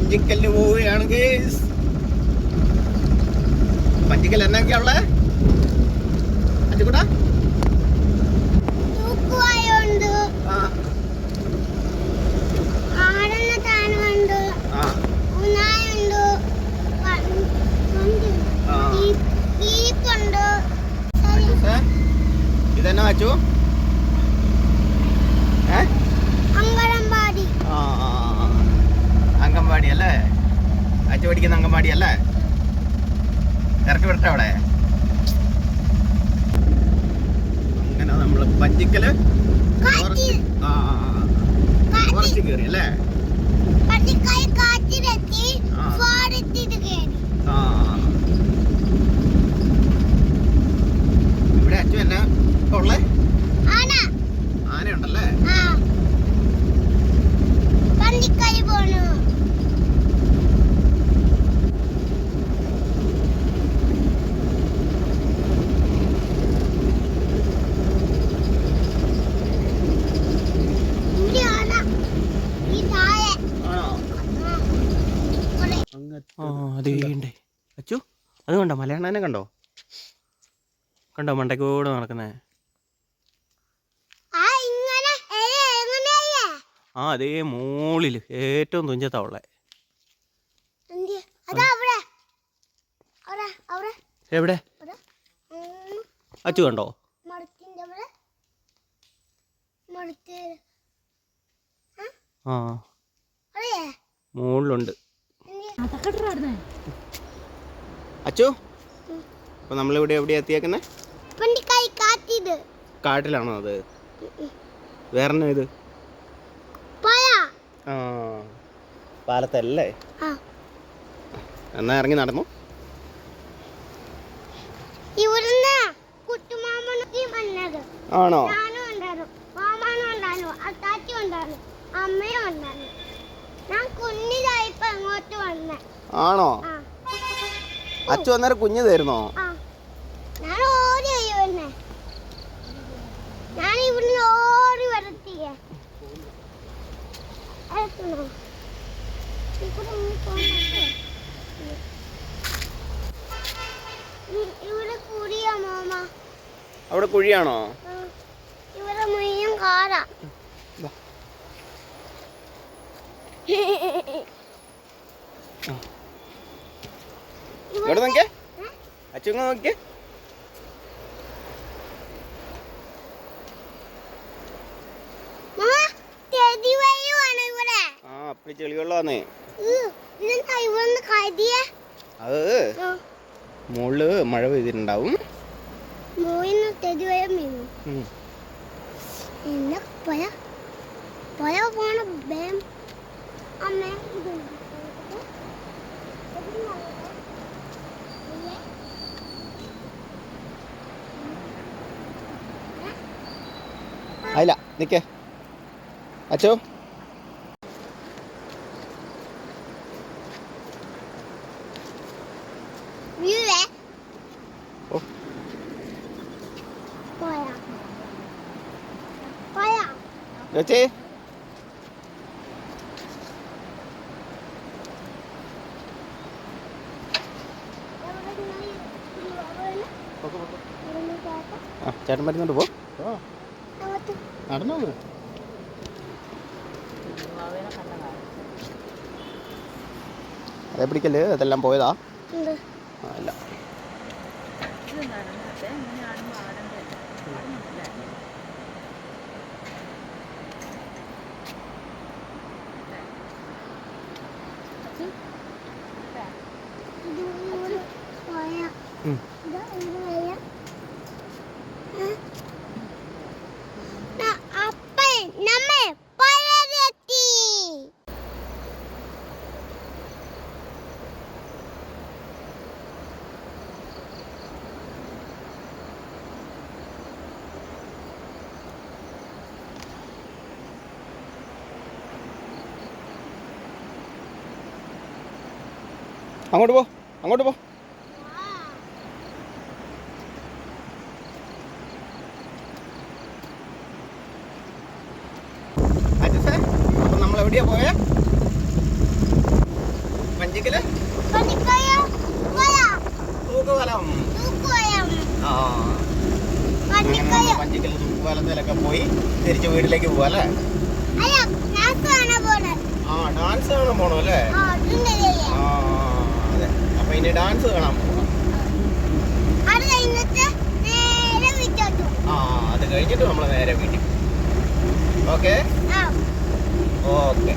പഞ്ചിക്കല്ല് പോവുകയാണ് ഗേസ് പഞ്ചിക്കല്ല് എന്നൊക്കെയാ ഉള്ളേ അഞ്ചുകൂടാ? അങ്കൻവാടി അല്ലേ അച്ഛ പഠിക്കുന്ന അങ്കൻവാടി അല്ലേ ഇറക്കി വിടട്ടെ അവിടെ അങ്ങനെ നമ്മൾ പറ്റിക്കൽ കുറച്ച് കയറി അല്ലേ? ആ. ഫോറസ്റ്റിൽ കയറി ആ ഇവിടെ അച്ചു എന്നാ ഉള്ളേ ആന ആനയുണ്ടല്ലേ ആ പന്നിക്കായി പോണു ഇവിടെ ആന ഈ താഴെ ആണോ ആ. ഇവിടെ. അതേ അതേണ്ടേ അച്ചു അത് കണ്ടോ? മലയാളനെ കണ്ടോ? കണ്ടോ മണ്ടയ്ക്കൂടെ നടക്കുന്നേ? ആ ഇങ്ങനെ ഏ, എങ്ങനെയാ ആ അതേ മോളിൽ ഏറ്റവും തുഞ്ചത്താ ഉള്ളേ. എവിടെ? അച്ചു കണ്ടോ? ആ? മുകളിലുണ്ട്? അച്ചു അപ്പോൾ നമ്മളിവിടെ എവിടെയാ എത്തിയേക്കുന്നേ? കാട്ടിലാണോ അത്? വേറെ ഇത്? ആ പാലത്തല്ലേ? ആ. എന്നാ ഇറങ്ങി നടന്നു. ആണോ? പറ്റുമോ? അച്ഛൻ അന്നേരം കുഞ്ഞു തരുന്നോ? അവിടെ കുഴിയാണോ? അച്ചു ഇങ്ങ് നോക്കിയേ ആ ഇവിടുന്ന് കരുതിയേ അത് മുകളിൽ മഴ പെയ്തിട്ടുണ്ടാവും. അമ്മ ഇത് അല്ല നിക്കേ. അച്ചോ? ചേച്ചി ചേട്ടൻ വരുന്നുണ്ട് പോ. നടന്നോ അതെ പിടിക്കൽ അതെല്ലാം പോയതാ? അല്ല ഇത് അങ്ങോട്ട് പോ അങ്ങോട്ട് പോ. എവിടെയാ പോയെ? മഞ്ചിക്കൽ തൂക്കുവലം ആ. പഞ്ചിക്കൽ തൂക്കുവലത്തിലൊക്കെ പോയി തിരിച്ച് വീട്ടിലേക്ക് പോവാല്ലേ? ആ ഡാൻസ് കാണാൻ പോണോ അല്ലേ? ആ. അപ്പൊ ഇനി ഡാൻസ് കാണാൻ ആ അത് കഴിഞ്ഞിട്ട് നമ്മൾ നേരെ വീട്ടിൽ ഓക്കെ ഓക്കെ